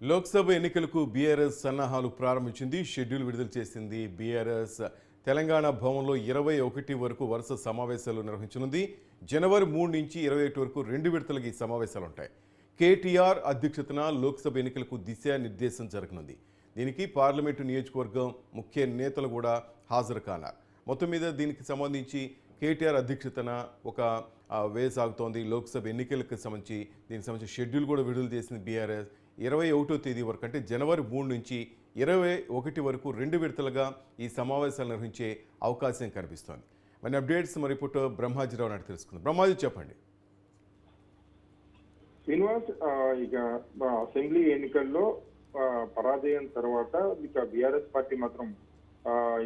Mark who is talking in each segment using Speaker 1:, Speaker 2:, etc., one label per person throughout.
Speaker 1: లోక్సభ ఎన్నికలకు బీఆర్ఎస్ సన్నాహాలు ప్రారంభించింది షెడ్యూల్ విడుదల చేసింది బీఆర్ఎస్. తెలంగాణ భవన్లో ఇరవై ఒకటి వరకు వరుస సమావేశాలు నిర్వహించనుంది. జనవరి మూడు నుంచి ఇరవై ఒకటి వరకు రెండు విడతలకు ఈ సమావేశాలు ఉంటాయి కేటీఆర్ అధ్యక్షతన లోక్సభ ఎన్నికలకు దిశానిర్దేశం జరగనుంది. దీనికి పార్లమెంటు నియోజకవర్గం ముఖ్య నేతలు కూడా హాజరు కానారు. మొత్తం మీద దీనికి సంబంధించి కేటీఆర్ అధ్యక్షతన ఒక ఆ, వే సాగుతోంది లోక్సభ ఎన్నికలకు సంబంధించి దీనికి సంబంధించి షెడ్యూల్ కూడా విడుదల చేసింది బీఆర్ఎస్. ఇరవై ఒకటో తేదీ వరకు అంటే జనవరి మూడు నుంచి ఇరవై ఒకటి వరకు రెండు విడతలుగా ఈ సమావేశాలు నిర్వహించే అవకాశం కనిపిస్తోంది. మరి అప్డేట్స్ మరి ఇప్పుడు బ్రహ్మాజీరావు నాటి తెలుసుకుందాం. బ్రహ్మాజీ చెప్పండి.
Speaker 2: శ్రీనివాస్ ఇక అసెంబ్లీ ఎన్నికల్లో పరాజయం తర్వాత ఇక బీఆర్ఎస్ పార్టీ మాత్రం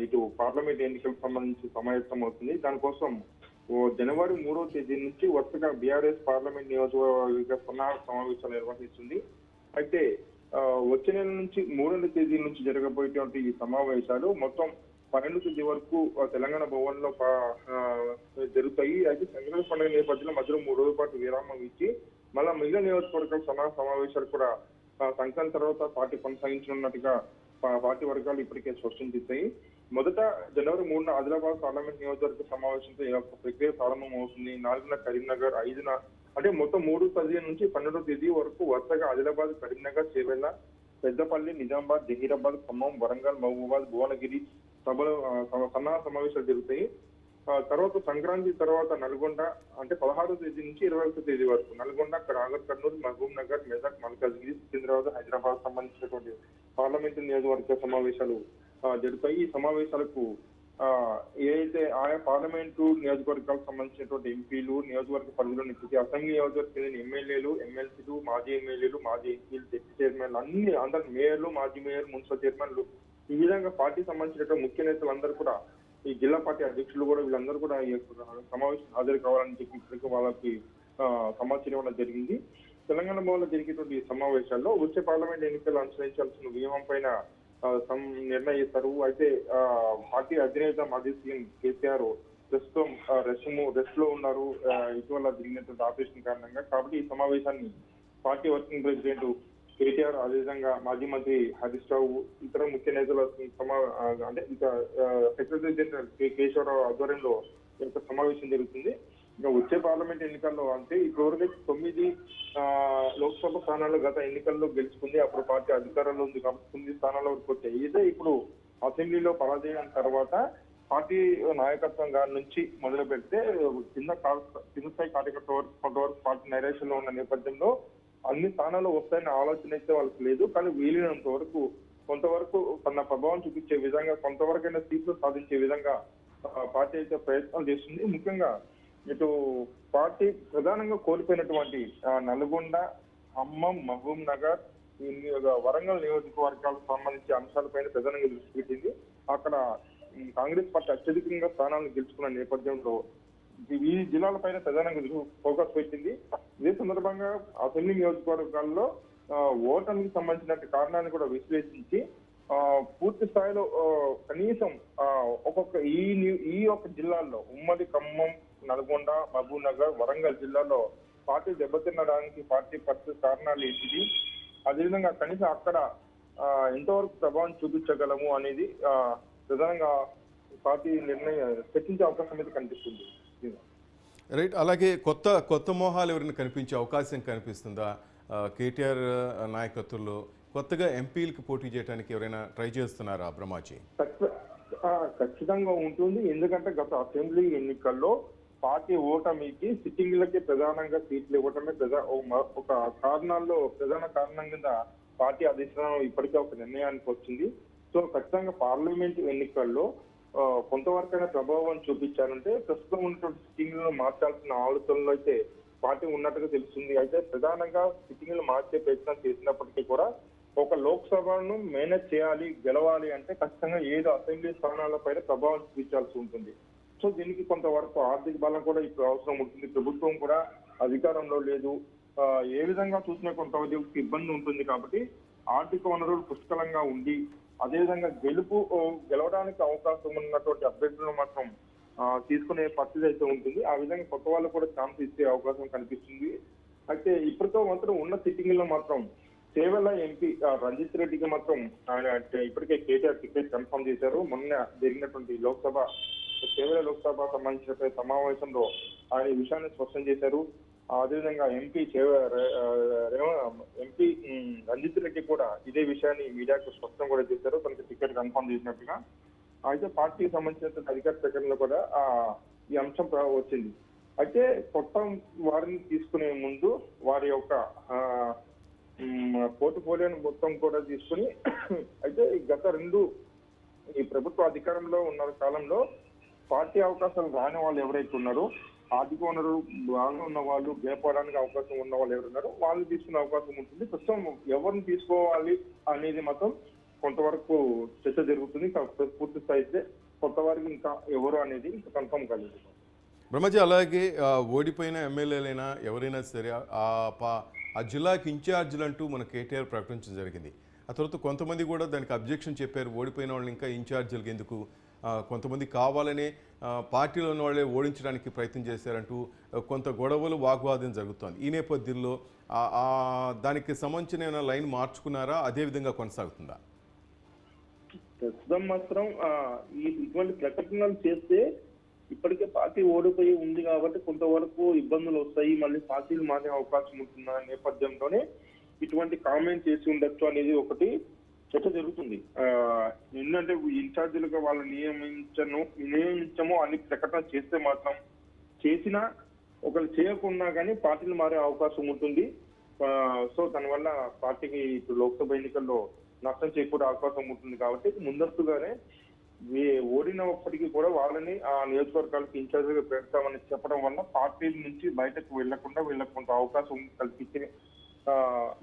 Speaker 2: ఇటు పార్లమెంట్ ఎన్నికలకు సంబంధించి సమాయత్తం అవుతుంది. దానికోసం జనవరి మూడో తేదీ నుంచి వరుసగా బీఆర్ఎస్ పార్లమెంట్ నియోజకవర్గ సన్నాహ సమావేశాలు నిర్వహిస్తుంది. అయితే వచ్చే నెల నుంచి మూడవ తేదీ నుంచి జరగబోయేటువంటి ఈ సమావేశాలు మొత్తం పన్నెండు తేదీ వరకు తెలంగాణ భవన్లో జరుగుతాయి. అయితే సంక్రాంతి పండుగ నేపథ్యంలో మధ్యలో మూడు రోజుల పాటు విరామం ఇచ్చి మళ్ళా మిగిలిన నియోజకవర్గాల సమా సమావేశాలు కూడా సంక్రాంతి తర్వాత పార్టీ కొనసాగించనున్నట్టుగా పార్టీ వర్గాలు ఇప్పటికే స్పష్టం చేశాయి. మొదట జనవరి మూడున ఆదిలాబాద్ పార్లమెంట్ నియోజకవర్గ సమావేశంతో యొక్క ప్రక్రియ ప్రారంభం అవుతుంది నాలుగున కరీంనగర్ ఐదున అంటే మొత్తం మూడు పదిహేను నుంచి పన్నెండో తేదీ వరకు వరుసగా ఆదిలాబాద్ కరీంనగర్ చేవెళ్ళ పెద్దపల్లి నిజామాబాద్ జహీరాబాద్ ఖమ్మం వరంగల్ మహబూబాబాద్ భువనగిరి సభలు సన్నాహ సమావేశాలు జరుగుతాయి. తర్వాత సంక్రాంతి తర్వాత నల్గొండ అంటే పదహారో తేదీ నుంచి ఇరవై ఒకటో తేదీ వరకు నల్గొండ నాగర్ కర్నూలు మహబూబ్ నగర్ మెదక్ మల్కాజ్గిరి సికింద్రాబాద్ హైదరాబాద్ సంబంధించినటువంటి పార్లమెంటు నియోజకవర్గ సమావేశాలు జరుగుతాయి. ఈ సమావేశాలకు ఏదైతే ఆయా పార్లమెంటు నియోజకవర్గాలకు సంబంధించినటువంటి ఎంపీలు నియోజకవర్గ పరిధిలోని ప్రతి అసెంబ్లీ నియోజకవర్గ చెందిన ఎమ్మెల్యేలు ఎమ్మెల్సీలు మాజీ ఎమ్మెల్యేలు మాజీ ఎంపీలు డిప్యూటీ చైర్మన్లు అన్ని అందరు మేయర్లు మాజీ మేయర్ మున్సిపల్ చైర్మన్లు ఈ విధంగా పార్టీ సంబంధించినటువంటి ముఖ్య నేతలు అందరూ కూడా ఈ జిల్లా పార్టీ అధ్యక్షులు కూడా వీళ్ళందరూ కూడా సమావేశం హాజరు కావాలని చెప్పి ఇప్పటికే వాళ్ళకి సమాచారం ఇవ్వడం జరిగింది. తెలంగాణ భవన్లో జరిగేటువంటి ఈ సమావేశాల్లో వచ్చే పార్లమెంట్ ఎన్నికలు అనుసరించాల్సిన వ్యూహం పైన సం నిర్ణయిస్తారు. అయితే పార్టీ అధినేత మాజీ సీఎం కేసీఆర్ ప్రస్తుతం రెస్ట్ రెస్ట్లో ఉన్నారు. ఇటీవల జరిగినటువంటి ఆపరేషన్ కారణంగా. కాబట్టి ఈ సమావేశాన్ని పార్టీ వర్కింగ్ ప్రెసిడెంట్ కేటీఆర్ అదేవిధంగా మాజీ మంత్రి హరీష్ రావు ఇతర ముఖ్య నేతల సమా అంటే ఇక సెక్రటరీ జనరల్ కె కేశవరావు ఆధ్వర్యంలో యొక్క సమావేశం జరుగుతుంది. ఇంకా వచ్చే పార్లమెంట్ ఎన్నికల్లో అంటే ఇప్పటివరకు తొమ్మిది లోక్సభ స్థానాలు గత ఎన్నికల్లో గెలుచుకుంది. అప్పుడు పార్టీ అధికారంలో ఉంది కాబట్టి తొమ్మిది స్థానాల వరకు వచ్చాయి. ఇదే ఇప్పుడు అసెంబ్లీలో పరాజయం తర్వాత పార్టీ నాయకత్వం గారి నుంచి మొదలు పెడితే కింద చిన్న కింద స్థాయి కార్యకర్త వరకు కొంతవరకు పార్టీ నైరేషన్లో ఉన్న నేపథ్యంలో అన్ని స్థానాలు వస్తాయనే ఆలోచన అయితే వాళ్ళకి లేదు. కానీ వీలైనంత వరకు కొంతవరకు తన ప్రభావం చూపించే విధంగా కొంతవరకైనా సీట్లు సాధించే విధంగా పార్టీ అయితే ప్రయత్నాలు చేస్తుంది. ముఖ్యంగా ఇటు పార్టీ ప్రధానంగా కోల్పోయినటువంటి నల్గొండ ఖమ్మం మహబూబ్ నగర్ ఈ వరంగల్ నియోజకవర్గాలకు సంబంధించి అంశాలపైన ప్రధానంగా దృష్టి పెట్టింది. అక్కడ కాంగ్రెస్ పార్టీ అత్యధికంగా స్థానాలను గెలుచుకున్న నేపథ్యంలో ఈ- జిల్లాలపైన ప్రధానంగా ఫోకస్ పెట్టింది. ఇదే సందర్భంగా అసెంబ్లీ నియోజకవర్గాల్లో ఓటమికి సంబంధించిన కారణాన్ని కూడా విశ్లేషించి పూర్తి స్థాయిలో కనీసం ఒక్కొక్క ఈ ఈ యొక్క జిల్లాల్లో ఉమ్మడి ఖమ్మం నల్గొండ మహబూబ్ నగర్ వరంగల్ జిల్లాలో పార్టీ దెబ్బతినడానికి పార్టీ పరిస్థితి కారణాలు ఏంటిది? అదేవిధంగా కనీసం అక్కడ ఎంతవరకు ప్రభావం చూపించగలము అనేది ప్రధానంగా పార్టీ నిర్ణయం చర్చించే అవకాశం అయితే కనిపిస్తుంది.
Speaker 1: రైట్ అలాగే కొత్త కొత్త మోహాలు ఎవరైనా కనిపించే అవకాశం కనిపిస్తుందా? కేటీఆర్ నాయకత్వంలో కొత్తగా ఎంపీలకు పోటీ చేయడానికి ఎవరైనా ట్రై చేస్తున్నారా బ్రహ్మాజీ?
Speaker 2: ఖచ్చితంగా ఉంటుంది. ఎందుకంటే గత అసెంబ్లీ ఎన్నికల్లో పార్టీ ఓటమికి సిట్టింగ్లకి ప్రధానంగా సీట్లు ఇవ్వటమే ప్రధా ఒక కారణాల్లో ప్రధాన కారణం కింద పార్టీ అధిష్టానం ఇప్పటికే ఒక నిర్ణయానికి వచ్చింది. సో ఖచ్చితంగా పార్లమెంట్ ఎన్నికల్లో కొంతవరకైనా ప్రభావం చూపించారంటే ప్రస్తుతం ఉన్నటువంటి సిట్టింగ్లను మార్చాల్సిన ఆలోచనలు అయితే పార్టీ ఉన్నట్టుగా తెలుస్తుంది. అయితే ప్రధానంగా సిట్టింగ్లు మార్చే ప్రయత్నం చేసినప్పటికీ కూడా ఒక లోక్సభను మేనేజ్ చేయాలి గెలవాలి అంటే ఖచ్చితంగా ఏదో అసెంబ్లీ స్థానాలపైన ప్రభావం చూపించాల్సి ఉంటుంది. సో దీనికి కొంతవరకు ఆర్థిక బలం కూడా ఇప్పుడు అవసరం ఉంటుంది. ప్రభుత్వం కూడా అధికారంలో లేదు. ఏ విధంగా చూసినా కొంతవరకు ఇబ్బంది ఉంటుంది కాబట్టి ఆర్థిక వనరులు పుష్కలంగా ఉండి అదేవిధంగా గెలుపు గెలవడానికి అవకాశం ఉన్నటువంటి అభ్యర్థులను మాత్రం తీసుకునే పరిస్థితి అయితే ఉంటుంది. ఆ విధంగా కొత్త వాళ్ళు కూడా ఛాన్స్ ఇచ్చే అవకాశం కనిపిస్తుంది. అయితే ఇప్పటితో మాత్రం ఉన్న సిట్టింగ్లో మాత్రం సేవల ఎంపీ రంజిత్ రెడ్డికి మాత్రం ఆయన ఇప్పటికే కేటీఆర్ టికెట్ కన్ఫర్మ్ చేశారు. మొన్న జరిగినటువంటి లోక్సభ కేవల లోక్సభ సంబంధించిన సమావేశంలో ఆయన ఈ విషయాన్ని స్పష్టం చేశారు. అదేవిధంగా ఎంపీ ఎంపీ రంజిత్ రెడ్డి కూడా ఇదే విషయాన్ని మీడియాకు స్పష్టం కూడా చేశారు. తనకి టికెట్ కన్ఫర్మ్ చేసినట్టుగా. అయితే పార్టీకి సంబంధించిన అధికార ప్రకటనలో కూడా ఆ ఈ అంశం వచ్చింది. అయితే కొత్త వారిని తీసుకునే ముందు వారి యొక్క పోర్ట్ఫోలియోని మొత్తం కూడా తీసుకుని అయితే గత రెండు ఈ ప్రభుత్వ అధికారంలో ఉన్న కాలంలో పార్టీ అవకాశాలు రాని వాళ్ళు ఎవరైతే ఉన్నారో ఆర్థిక వనరు బాగా ఉన్న వాళ్ళు గెలపడానికి అవకాశం ఉన్న వాళ్ళు ఎవరున్నారో వాళ్ళు తీసుకునే అవకాశం ఉంటుంది. ప్రస్తుతం ఎవరిని తీసుకోవాలి అనేది మాత్రం కొంతవరకు చర్చ జరుగుతుంది. పూర్తి స్థాయి అయితే కొత్త వారికి ఇంకా ఎవరు అనేది ఇంకా కన్ఫర్మ్ కాలేదు.
Speaker 1: బ్రహ్మజీ అలాగే ఓడిపోయిన ఎమ్మెల్యేలైనా ఎవరైనా సరే ఆ జిల్లాకి ఇన్ఛార్జీలు అంటూ మన కేటీఆర్ ప్రకటించడం జరిగింది. ఆ తర్వాత కొంతమంది కూడా దానికి అబ్జెక్షన్ చెప్పారు. ఓడిపోయిన వాళ్ళని ఇంకా ఇన్ఛార్జీలకు ఎందుకు కొంతమంది కావాలనే పార్టీలో ఉన్న వాళ్ళే ఓడించడానికి ప్రయత్నం చేశారంటూ కొంత గొడవలు వాగ్వాదం జరుగుతోంది. ఈ నేపథ్యంలో దానికి సంబంధించిన లైన్ మార్చుకున్నారా? అదే విధంగా కొనసాగుతుందా?
Speaker 3: ప్రస్తుతం మాత్రం ఇటువంటి ప్రకటనలు చేస్తే ఇప్పటికే పార్టీ ఓడిపోయి ఉంది కాబట్టి కొంతవరకు ఇబ్బందులు వస్తాయి. మళ్ళీ పార్టీలు మారే అవకాశం ఉంటుందా నేపథ్యంలోనే ఇటువంటి కామెంట్ చేసి ఉండొచ్చు అనేది ఒకటి. చర్చ జరుగుతుంది. ఏంటంటే ఇన్ఛార్జీలుగా వాళ్ళు నియమించను నియమించము అని ప్రకటన చేస్తే మాత్రం చేసినా ఒకరు చేయకున్నా కానీ పార్టీలు మారే అవకాశం ఉంటుంది. సో దానివల్ల పార్టీకి ఇప్పుడు లోక్సభ ఎన్నికల్లో నష్టం చేకూరే అవకాశం ఉంటుంది కాబట్టి ముందస్తుగానే ఓడినప్పటికీ కూడా వాళ్ళని ఆ నియోజకవర్గాలకు ఇన్ఛార్జిగా పెడతామని చెప్పడం వల్ల పార్టీల నుంచి బయటకు వెళ్ళకుండా వీళ్ళకు కొంత అవకాశం కల్పించే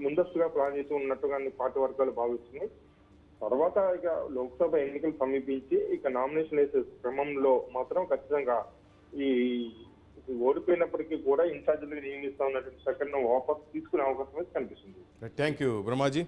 Speaker 3: ముందస్తుగా ప్లాన్ చేసి ఉన్నట్టుగా అన్ని పార్టీ వర్గాలు భావిస్తున్నాయి. తర్వాత ఇక లోక్సభ ఎన్నికలు సమీపించి ఇక నామినేషన్ వేసే క్రమంలో మాత్రం ఖచ్చితంగా ఈ ఓడిపోయినప్పటికీ కూడా ఇన్ఛార్జీలుగా నియమిస్తా ఉన్నటువంటి ప్రకటన వాపస్ తీసుకునే అవకాశం అయితే కనిపిస్తుంది.
Speaker 1: Thank you Brahmaji